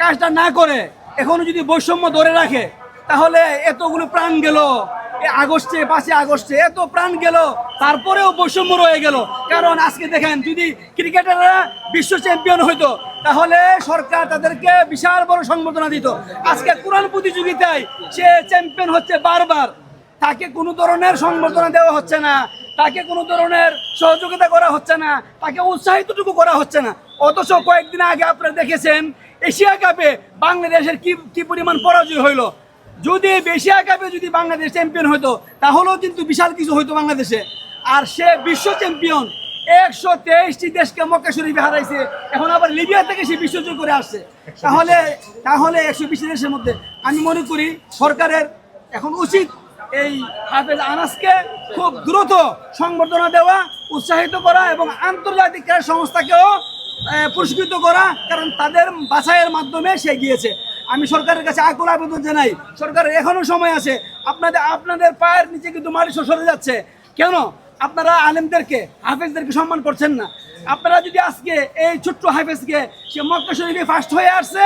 কাজটা না করে, এখনও যদি বৈষম্য ধরে রাখে, তাহলে এতগুলো প্রাণ গেল। আগস্টে, পাঁচই আগস্টে এত প্রাণ গেল, তারপরেও বৈষম্য রয়ে গেল। কারণ আজকে দেখেন, যদি ক্রিকেটাররা বিশ্ব চ্যাম্পিয়ন হইতো, তাহলে সরকার তাদেরকে বিশাল বড় সংবর্ধনা দিত। আজকে কোরআন প্রতিযোগিতায় সে চ্যাম্পিয়ন হচ্ছে বারবার। তাকে কোনো ধরনের সংবর্ধনা দেওয়া হচ্ছে না, তাকে কোনো ধরনের সহযোগিতা করা হচ্ছে না, তাকে উৎসাহিতটুকু করা হচ্ছে না। অথচ কয়েকদিন আগে আপনারা দেখেছেন এশিয়া কাপে বাংলাদেশের কি কি পরিমাণ পরাজয় হইল। যদি এশিয়া কাপে যদি বাংলাদেশ চ্যাম্পিয়ন হতো তাহলেও কিন্তু বিশাল কিছু হইতো বাংলাদেশে। আর সে বিশ্ব চ্যাম্পিয়ন একশো তেইশটি দেশকে মক্কা শরীফে হারাইছে, এখন আবার লিবিয়া থেকে সে বিশ্বজয় করে আসছে। তাহলে তাহলে একশো বিশ দেশের মধ্যে আমি মনে করি সরকারের এখন উচিত এই হাফেজ আনাসকে খুব দ্রুত সংবর্ধনা দেওয়া, উৎসাহিত করা এবং আন্তর্জাতিক ক্রীড়া সংস্থাকেও পুরস্কৃত করা, কারণ তাদের বাছাইয়ের মাধ্যমে সে গিয়েছে। আমি সরকারের কাছে আকুল আবেদন জানাই, সরকারের এখনও সময় আছে। আপনাদের আপনাদের পায়ের নিচে কিন্তু মালিশ সরে যাচ্ছে। কেন? আপনারা আলেমদেরকে, হাফেজদেরকে সম্মান করছেন না। আপনারা যদি আজকে এই ছোট্ট হাফেজকে, সে মক্কা শরীফে ফার্স্ট হয়ে আসছে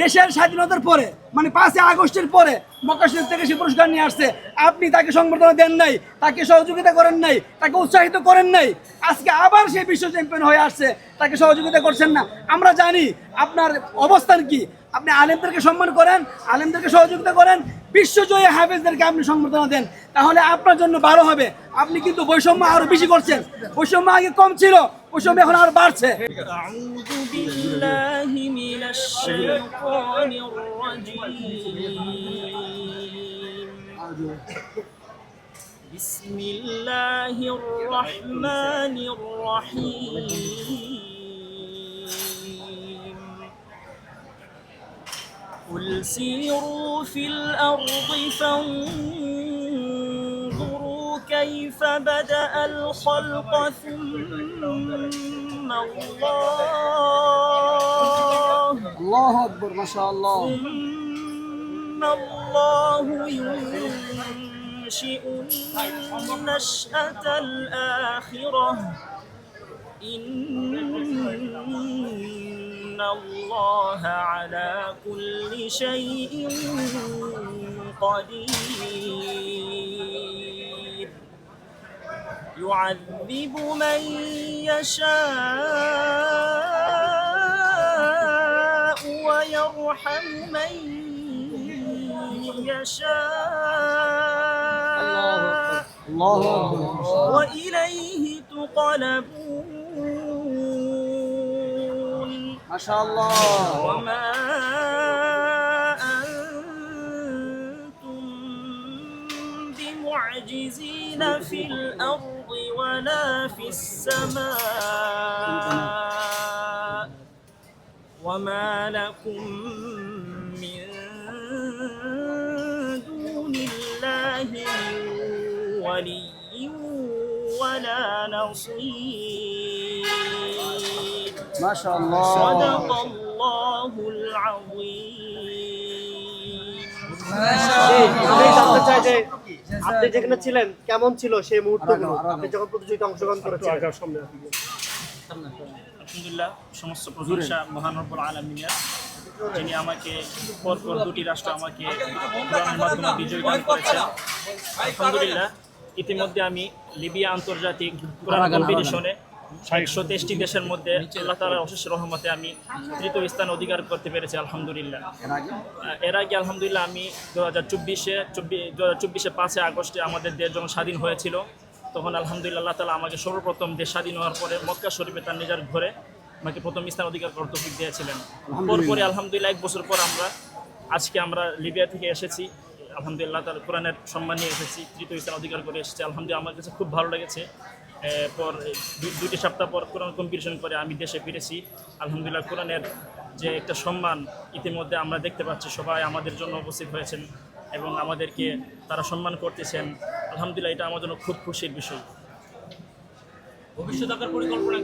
দেশের স্বাধীনতার পরে মানে পাঁচই আগস্টের পরে মক্কা থেকে সে পুরস্কার নিয়ে আসছে। আপনি তাকে সংবর্ধনা দেন নাই, তাকে সহযোগিতা করেন নাই, তাকে উৎসাহিত করেন নাই, আজকে আবার সে বিশ্ব চ্যাম্পিয়ন হয়ে আসছে, তাকে সহযোগিতা করছেন না। আমরা জানি আপনার অবস্থান কি। আপনি আলেমদেরকে সম্মান করেন, আলেমদেরকে সহযোগিতা করেন, বিশ্বজয়ী হাফেজদেরকে আপনি সংবর্ধনা দেন। তাহলে আপনার জন্য ভালো হবে। আপনি কিন্তু বৈষম্য আরও বেশি করছেন। বৈষম্য আগে কম ছিল। বৈষম্য এখন আরো বাড়ছে أعوذ بالله من الشيطان الرجيم بسم الله الرحمن الرحيم قل سيروا في الأرض فانظروا كيف بدأ الخلق ثم الله؟ الله أكبر ما شاء الله. ثم الله ينشئ النشأة الآخرة. إن الله على كل شيء قدير. يعذب من يشاء ويرحم من يشاء. الله الله وإليه تقلبون. ما شاء الله. وما أنتم بمعجزين في الأرض. ولا في السماء وما لكم من دون الله من ولي ولا نصير. ما شاء الله. صدق الله العظيم. ما شاء الله. আপনি যেখানে ছিলেন কেমন ছিল সেই মুহূর্তগুলো আপনি যখন প্রতিযোগিতা অংশগ্রহণ করেছিলেন। আলহামদুলিল্লাহ সমস্ত প্রশংসা মহান রব্বুল আলমিনের যিনি আমাকে পরপর দুটি রাষ্ট্র আমাকে কোরআনের মাধ্যমে বিজয় দান করেছেন। আলহামদুলিল্লাহ ইতিমধ্যে আমি লিবিয়া আন্তর্জাতিক কোরআন কম্পিটিশনে একশো তেইশটি দেশের মধ্যে আল্লাহ তালার অশেষ রহমতে আমি তৃতীয় স্থান অধিকার করতে পেরেছি আলহামদুলিল্লাহ। এর আগে? আলহামদুলিল্লাহ আমি দু হাজার চব্বিশে চব্বিশ দু হাজার চব্বিশে পাঁচে আগস্টে আমাদের দেশ যখন স্বাধীন হয়েছিল তখন আলহামদুলিল্লাহ আল্লাহ তালা আমাকে সর্বপ্রথম দেশ স্বাধীন হওয়ার পরে মক্কা শরীফে তার নিজের ঘরে আমাকে প্রথম স্থান অধিকার করার তৌফিক দিয়েছিলেন। পরপরে আলহামদুলিল্লাহ এক বছর পর আমরা আজকে আমরা লিবিয়া থেকে এসেছি। আলহামদুলিল্লাহ তার কোরআনের সম্মান নিয়ে এসেছি তৃতীয় স্থান অধিকার করে এসেছি। আলহামদুলিল্লাহ আমার কাছে খুব ভালো লেগেছে। পর দুটি সপ্তাহ পর কোরআন কম্পিটিশন করে আমি দেশে ফিরেছি। আলহামদুলিল্লাহ কোরআনের যে একটা সম্মান ইতিমধ্যে আমরা দেখতে পাচ্ছি সবাই আমাদের জন্য উপস্থিত হয়েছেন এবং আমাদেরকে তারা সম্মান করতেছেন। আলহামদুলিল্লাহ এটা আমার জন্য খুব খুশির বিষয়। ভবিষ্যৎ আকার পরিকল্পনা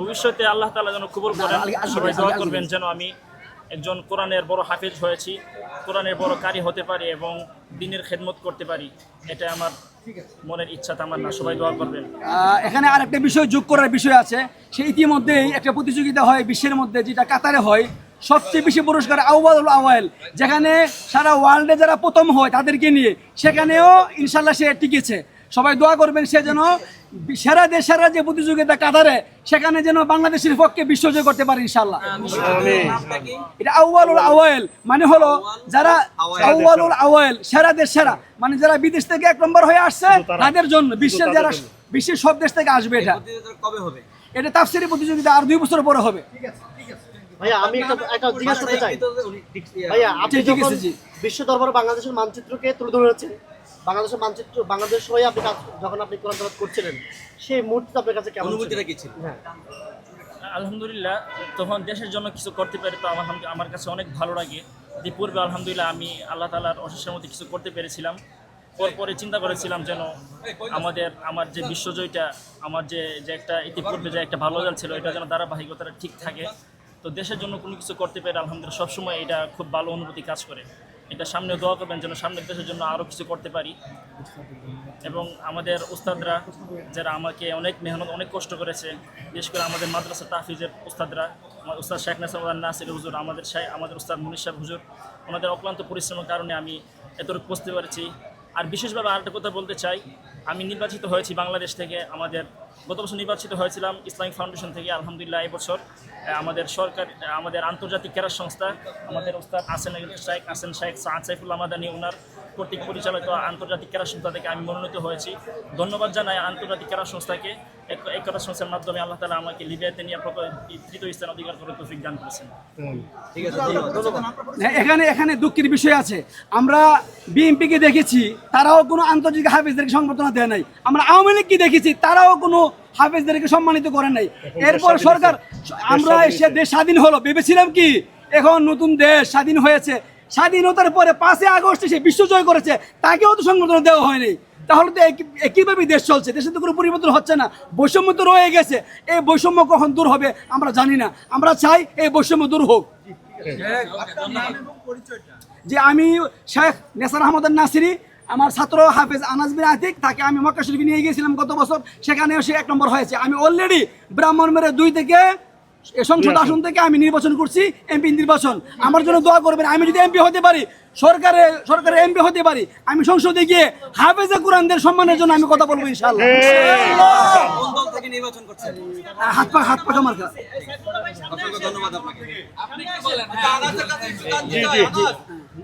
ভবিষ্যতে আল্লাহ তাআলা যেন কবুল করেন সবাই দোয়া করবেন যেন আমি একজন কোরআনের বড় হাফেজ হয়েছি, কোরআনের বড় কারি হতে পারি এবং দিনের খেদমত করতে পারি, এটা আমার মনের ইচ্ছা, তামান্না, সবাই দোয়া করবেন। এখানে আর একটা বিষয় যোগ করার বিষয় আছে। সে ইতিমধ্যেই একটা প্রতিযোগিতা হয় বিশ্বের মধ্যে, যেটা কাতারে হয়। সবচেয়ে বেশি পুরস্কার আউয়াল আওয়াল যেখানে সারা ওয়ার্ল্ডে যারা প্রথম হয় তাদেরকে নিয়ে, সেখানেও ইনশাল্লাহ সে টিকেছে। সবাই দোয়া করবেন সে যেন সেরা দেশেরা যে প্রতিযোগিতা কাতারে সেখানে যেন বাংলাদেশের পক্ষে বিশ্বজয় করতে পারে ইনশাল্লাহ এটা আউয়ালুল আওয়াল মানে হলো যারা আউয়ালুল আওয়াল সেরা দেশ সেরা। মানে যারা বিদেশ থেকে এক নম্বর হয়ে আসছে তাদের জন্য বিশ্বের যারা বিশ্বের সব দেশ থেকে আসবে এটা। কবে হবে? এটা তাফসিরি প্রতিযোগিতা আর দুই বছর পরে হবে। ভাইয়া আমি একটা একটা জিজ্ঞাসা করতে চাই। ভাইয়া আপনি যখন বিশ্ব দরবারে বাংলাদেশের মানচিত্রকে তুলে ধরেছেন বাংলাদেশের মানচিত্র বাংলাদেশ হয়ে আপনি কাজ যখন আপনি কোরআন তেলাওয়াত করছিলেন সেই মুহূর্তে আপনার কাছে কেমন অনুভূতিটা কি ছিল? হ্যাঁ। আলহামদুলিল্লাহ তখন দেশের জন্য কিছু করতে পারি তো আমার আমার কাছে অনেক ভালো লাগে। যে পূর্বে আলহামদুলিল্লাহ আমি আল্লাহ তালার অশেষের মধ্যে কিছু করতে পেরেছিলাম। পরে চিন্তা করেছিলাম যেন আমাদের আমার যে বিশ্বজয়টা আমার যে যে একটা ইতিপূর্বে যে একটা ভালো রেজাল্ট ছিল এটা যেন ধারাবাহিকতাটা ঠিক থাকে। তো দেশের জন্য কোনো কিছু করতে পেরে আলহামদুলিল্লাহ সবসময় এটা খুব ভালো অনুভূতি কাজ করে। এটা সামনে দোয়া করবেন যেন সামনের দেশের জন্য আরও কিছু করতে পারি। এবং আমাদের উস্তাদরা যারা আমাকে অনেক মেহনত, অনেক কষ্ট করেছে, বিশেষ করে আমাদের মাদ্রাসা তাহফিজের উস্তাদরা উস্তাদ শেখ নাসার নাসির হুজুর, আমাদের আমাদের উস্তাদ মুনিশ সাহেব হুজুর ওনাদের অক্লান্ত পরিশ্রমের কারণে আমি এতটুকু পৌঁছতে পারছি আর বিশেষভাবে আরেকটা কথা বলতে চাই, আমি নির্বাচিত হয়েছি বাংলাদেশ থেকে, আমাদের গত বছর নির্বাচিত হয়েছিলাম ইসলামিক ফাউন্ডেশন থেকে, আলহামদুলিল্লাহ এবছর আমাদের সরকার আমাদের আন্তর্জাতিক ক্যারার সংস্থা আমাদের ওস্তাদ আসেন শেখ আসেন শেখ সাদ সাইফুল্লাহ মাদানী ওনার কর্তৃক পরিচালিত আন্তর্জাতিক ক্রীড়া সংস্থা থেকে আমি মনোনীত হয়েছি। ধন্যবাদ জানাই আন্তর্জাতিক ক্রীড়া সংস্থাকে। এক- এই ক্রীড়া সংস্থার মাধ্যমে আল্লাহ তালা আমাকে লিবিয়াতে নিয়ে তৃতীয় স্থান অধিকার করে তৌফিক দান করেছেন। ঠিক আছে হ্যাঁ, এখানে এখানে দুঃখের বিষয় আছে। আমরা বিএনপিকে দেখেছি তারাও কোনো আন্তর্জাতিক হাফেজদেরকে সংবর্ধনা দেয় নাই। আমরা আওয়ামী লীগকে দেখেছি তারাও কোনো হাফেজদেরকে সম্মানিত করে নাই। এরপর সরকার আমরা সে দেশ স্বাধীন হলো ভেবেছিলাম কি এখন নতুন দেশ স্বাধীন হয়েছে। স্বাধীনতার পরে পাঁচই আগস্টে সে বিশ্বজয় করেছে তাকেও তো সংবর্ধনা দেওয়া হয়নি। তাহলে তো একই- একইভাবে দেশ চলছে দেশে তো কোনো পরিবর্তন হচ্ছে না। বৈষম্য তো রয়ে গেছে এই বৈষম্য কখন দূর হবে আমরা জানি না। আমরা চাই এই বৈষম্য দূর হোক। যে আমি শেখ নেসার আহমদ নাসিরি আমার ছাত্র হাফেজ আনাস বিন আতিক তাকে আমি মক্কা শরীফে নিয়ে গিয়েছিলাম গত বছর। সেখানেও সে এক নম্বর হয়েছে। আমি অলরেডি ব্রাহ্মণ মেরে দুই থেকে সংসদ আসন থেকে আমি নির্বাচন করছি এমপি নির্বাচন। আমার জন্য দোয়া করবেন আমি যদি এমপি হতে পারি সরকারে সরকারে এমপি হতে পারি আমি সংসদে গিয়ে হাফেজে কোরআনদের সম্মানের জন্য আমি কথা বলব ইনশাল্লাহ কোন দল থেকে নির্বাচন করছেন হাত পা হাত পাকা মার্কা ধন্যবাদ আপনাকে।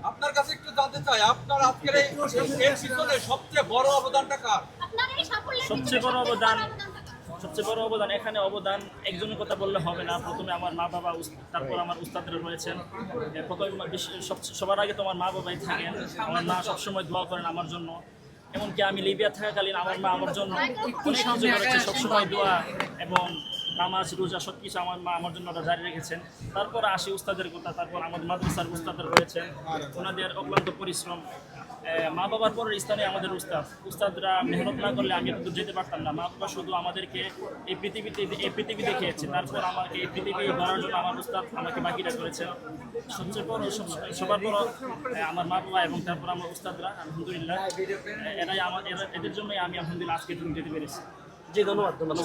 আপনার কাছে একটু জানতে চাই আপনার আজকের এই পিছনে সবচেয়ে বড় অবদানটা কার? সবচেয়ে বড় অবদান সবচেয়ে বড় অবদান এখানে অবদান একজনের কথা বললে হবে না। প্রথমে আমার মা বাবা তারপর আমার উস্তাদরা রয়েছেন। প্রথমে সব- সবার আগে তোমার মা বাবাই থাকেন। আমার মা সবসময় দোয়া করেন আমার জন্য। এমনকি আমি লিবিয়া থাকাকালীন আমার মা আমার জন্য অনেক কিছু করেছে। সবসময় দোয়া এবং নামাজ, রোজা সব কিছু আমার মা আমার জন্য ওরা জারি রেখেছেন। তারপর আসি উস্তাদের কথা, তারপর আমাদের মাদ্রাসার উস্তাদরা রয়েছেন। ওনাদের অক্লান্ত পরিশ্রম। মা বাবার পরের স্থানে আমাদের উস্তাদ। উস্তাদরা মেহনত না করলে আমি কিন্তু যেতে পারতাম না। মা বাবা শুধু আমাদেরকে এই পৃথিবীতে, এই পৃথিবী দেখিয়েছে তারপর আমাকে এই পৃথিবী ধরার জন্য আমার উস্তাদ আমাকে বাকিটা করেছেন। সবচেয়ে বড় সব- সবার বড় আমার মা বাবা এবং তারপর আমার উস্তাদরা, আলহামদুলিল্লাহ। এরাই আমার এদের জন্যই আমি আলহামদুলিল্লাহ আজকে তুমি যেতে পেরেছি। জি ধন্যবাদ।